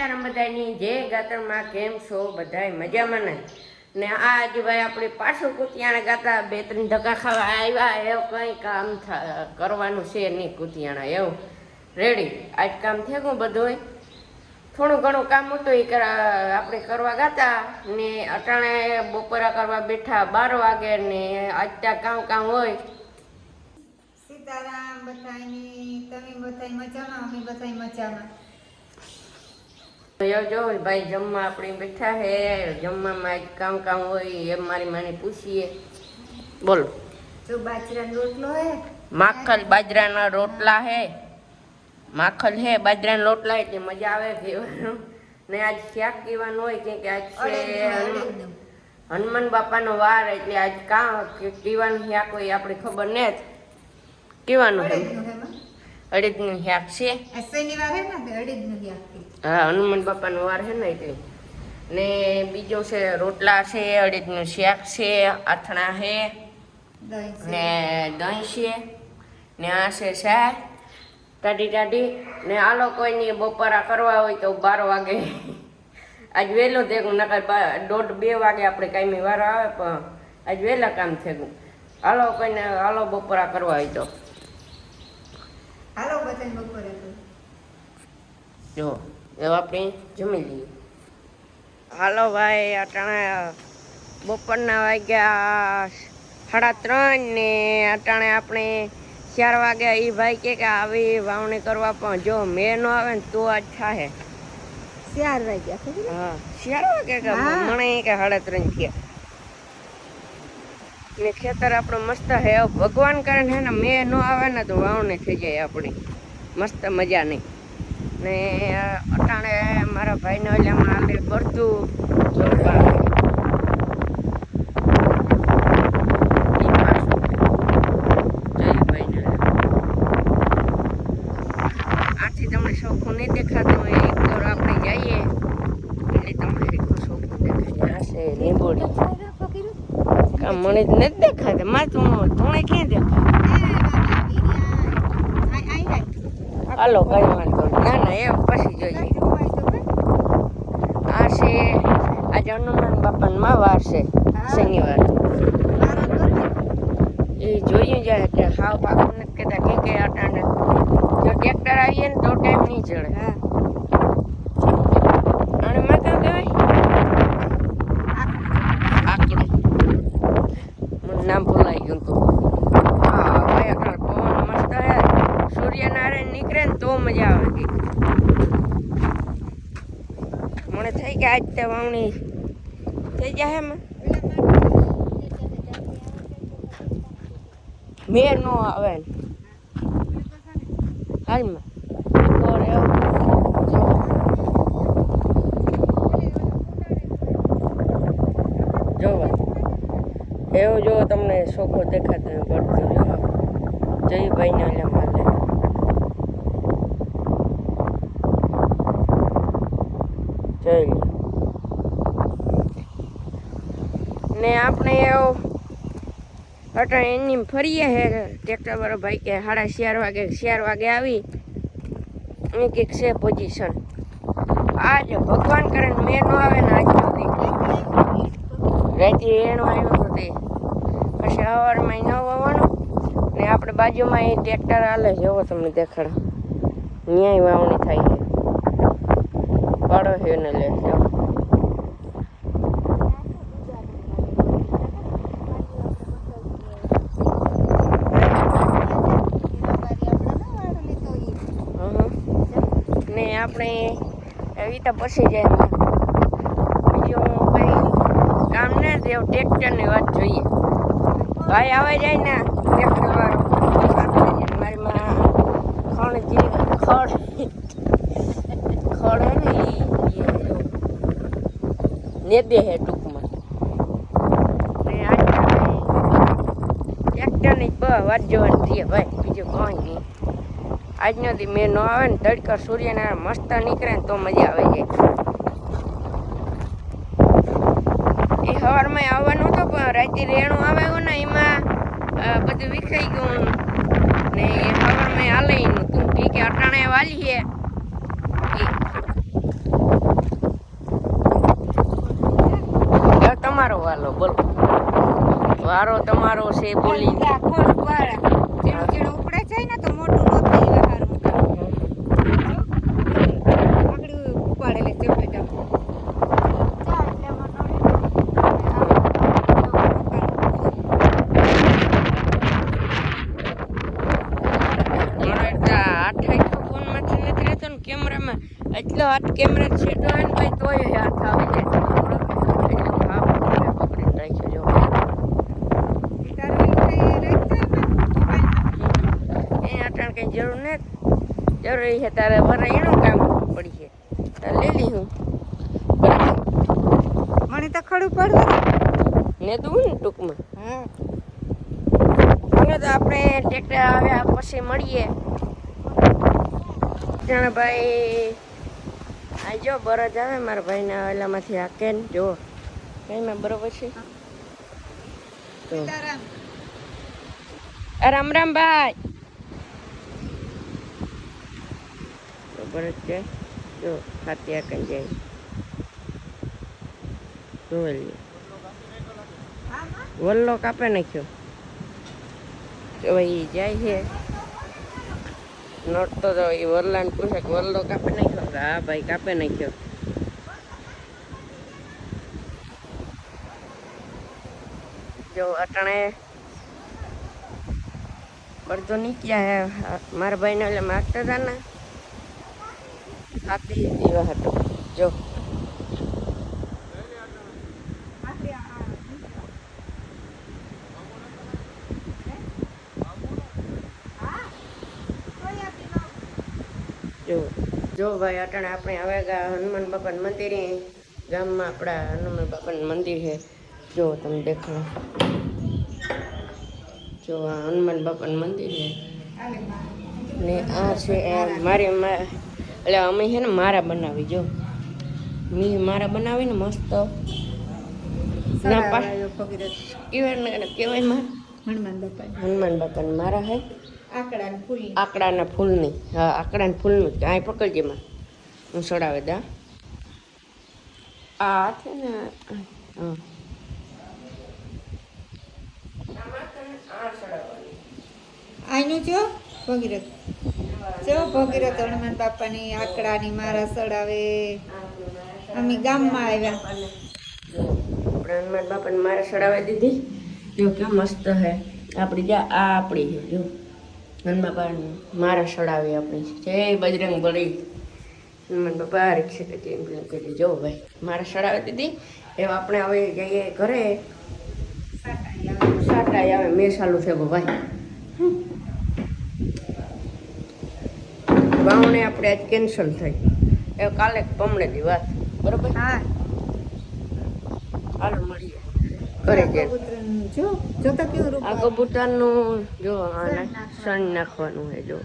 સીતારામ બધાની જય ગાતરમાં કેમ છો? બધાય મજામાં ને? ને આજ ભાઈ આપણે પાછું કુતિયાણા ગાતા બે ત્રણ ધક્કા ખાવા આવ્યા, એવું કંઈ કામ કરવાનું છે નહીં કુતિયાણા, એવું. રેડી આજ કામ થયું બધું થોડું ઘણું કામ હતું, એ આપણે કરવા ગાતા ને અટાણે બપોરા કરવા બેઠા બાર વાગે ને આજ ત્યાં કામ કામ હોય. સીતારામ બધાની તમે બધાય મજામાં, અમે બધાય મજામાં. જો ભાઈ જમવા આપણે બેઠા હે જમવામાં આજ કામ કામ હોય એમ મારી માને પૂછીએ. બોલો. જો બાજરાનો રોટલો હે? માખલ બાજરાના રોટલા હે. માખલ હે બાજરાના રોટલા એટલે મજા આવે કહેવાનું ને આજ શાક કહેવાનું હોય કે આજ છે હનુમાન- બાપાનો વાર એટલે આજ કાં કે કહેવાનું શાક હોય આપણે ખબર ને જ. કહેવાનું હે. અડદનું શાક છે. આ ને અડદનું હે હા હનુમાન બાપાનો વાર છે ને એટલે. ને બીજો છે રોટલા છે અડદનું શાક છે આથણા છે. ને દહીં છે. ને આ છે શાક. ટાઢી ટાઢી. ને આ લોકોની બપોરા કરવા હોય તો બાર વાગે. આજ વહેલો થયું નકર દોઢ બે વાગે આપણે કાંઈ વાર આવે પણ આજ વહેલા કામ થયું હાલો કોઈને હાલો બપોરા કરવા હોય તો. બધાય બપોરે જો એવું આપણે જમી લઈએ. હાલો ભાઈ અટાણે બપોરના વાગ્યા સાડા ત્રણ ને અટાણે આપણે ચાર વાગ્યા એ ભાઈ કે કે આવી વાવણી કરવા પણ જો મેં ન આવે ને તો આજ થાય ચાર વાગ્યા હા ચાર વાગે કે મને કે સાડા ત્રણ થયા. ને ખેતર આપણું મસ્ત હે ભગવાન કરે હે ને, મેં ન આવે ને તો વાવણી થઈ જાય આપણી. મસ્ત મજા નહીં ને અટાણે મારા ભાઈને ઓલામાં આલે ભરતું ભાઈને. આથી તમને શોખું નહીં દેખાતું હોય એક દોર આપણે જઈએ એટલે તમને ચોખ્ખું ચોખ્ખું દેખાય આ છે લીંબોડી કાં જ નથી દેખાતા. મારે તું તુણે ક્યાં દેખાય હાલો, કઈ વાંધો ના ના એ પછી જોઈએ. આ છે, આજે હનુમાન બાપાનો વાર છે, શનિવાર. એ જોયું જાય એટલે હાવ પાકું નથી કહેતા. કે કે અટાણે જો ટ્રેક્ટર આવીએ ને તો ટાઈમ નહીં ચડે. અને માં કાં કહેવાય આકડું મને નામ ભૂલાઈ ગયું તું હા ભાઈ અટાણે પવન મસ્ત હે સૂર્યનારાયણ નીકળે ને તો મજા આવે કે મને થઈ ગયા આજ તે વાવણી થઈ જાય એમાં? મેં નો આવે હાલમાં એવું જો તમને શોખો દેખાતો હોય જયભાઈને જયભાઈ ના લે માલે જોઈ લો ને આપણે અટાણે એની ફરીએ હે ટ્રેક્ટર વાળો ભાઈ કે સાડા ચાર વાગે ચાર વાગે આવી. એ કંઈક છે પોઝિશન આજે ભગવાન કરે મેં નો આવે ને આજ નથી રાતે એનો આવ્યું હતું તે. પછી સવારમાં ન વાવવાનું ને આપણે બાજુમાં એ ટ્રેક્ટર હાલે એવો તમને દેખાડો. ન્યાય વાવણી થાય છે. પાડો છે ને લે છે હં. ને આપણે એવી તો પછી જાય બીજું કંઈ કામ ને દેવ ટ્રેક્ટરની વાત જોઈએ. ભાઈ આવે જાય ને ટ્રેક્ટર વાળો. ખણ જે ખડ ખડ ને ને દે હે ટૂંકમાં. ટ્રેક્ટરની બ વાત જોવાની છે ભાઈ, બીજું કોઈ નહીં. આજનો દી મેં ન આવે ને તડકો સૂર્યનારાયણ મસ્ત નીકળે ને તો મજા આવે છે. એ સવારમાં આવવાનું હતું, પણ રાતે રેણું આવે ને એમાં બધું વિખાઈ ગયું. ને એ સવારમાં હાલે તું. કે અટાણે વાલી છે. તમારો વાલો, બોલો. વારો તમારો છે બોલી. હાથ આખો ફોનમાંથી નથી રહેતો ને કેમેરામાં. એટલો હાથ કેમેરા છેટો હોય ને ભાઈ તોય હાથ આવી જાય. કઈ જરૂર ને જરૂરી છે તારે વરા એનું કામ પડી છે. તારે લઈ લી હું. મને તો ખડું પડવું ને તું ને ટૂંકમાં. હા તો આપણે ટ્રેક્ટર આવ્યા પછી મળીએ. ભાઈ આ જો બરજ આવે મારા ભાઈના ઓલામાંથી આ ને જો. કઈ માં બરોબર છે? તો. રામ રામ ભાઈ. બરજ છે? જો ખાતી આ કઈ જાય. જોઈ લે. હા માં વલ્લો કાપે નાખ્યો. તો ભાઈ જાય છે. નોટતો તો એ ને પૂછે કે વલ્લો કાપે નાખ્યો? હા ભાઈ, કાપે નાખ્યો. જો અટણે પડતો નીકળ્યા હે. મારા ભાઈને એટલે માગતા હતા ને. આપી દીવા હતો. જો આપણે આ હા કોઈ આપી લો જો જો ભાઈ અટાણે આપણે હવે હનુમાન બાપાનું મંદિર. ગામમાં આપણા હનુમાન બાપાનું મંદિર છે. જો તમે દેખો જો આ હનુમાન બાપાનું મંદિર છે. ને આ છે મારી મા- એટલે અમે છે ને મારા બનાવી જો. મી મારા બનાવીને મસ્ત. ના કેવાય સરાવાયો ભગીરથ. કહેવાય ને કહેવાયમાં હનુમાન બાપા હનુમાન બાપાને મારા હે આકડાના ફૂલની. હા આકડાના ફૂલનું. કાંઈ પકડજે માં હું સડાવે દા. આ છે ને હા. આઈનું જો ભગીરથ. જો ભગીરથ હનુમાન બાપાની આકડાની મારા સડાવે અમે ગામમાં આવ્યા. આપણે હનુમાન બાપાને મારા સડાવી દીધી. જો કે મસ્ત હે. આપણી જા આ આપણી જો. હનુમાન બાપાને મારા સડાવી આપણી જય બજરંગ બળી હનુમાન બાપા રિક્ષા એમ પેમ કરી જો ભાઈ મારા સડાવી દીધી. એવા આપણે હવે જઈએ ઘરે. સાટા આવે મેં ચાલુ છે ભાઈ. વાવણે આપણે આજ કેન્સલ થઈ. એ કાલે પમણે દી વાત. બરોબર? હા. હાલો મળીએ. ઘરે જો જોતા કેવું આ કબૂતરનું જો આને સણ નાખવાનું છે જો.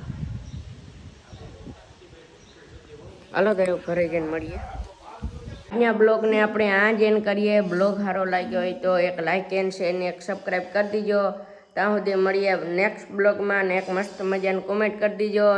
હાલો એવું ઘરે જઈને મળીએ. અહીંયા બ્લોગને આપણે આ જેન કરીએ. બ્લોગ સારો લાગ્યો હોય તો એક લાઇક એન્ડ શેર ને એક સબસ્ક્રાઈબ કરી દીજો. ત્યાં સુધી મળીએ નેક્સ્ટ બ્લોગમાં ને એક મસ્ત મજાની કોમેન્ટ કરી દીજો.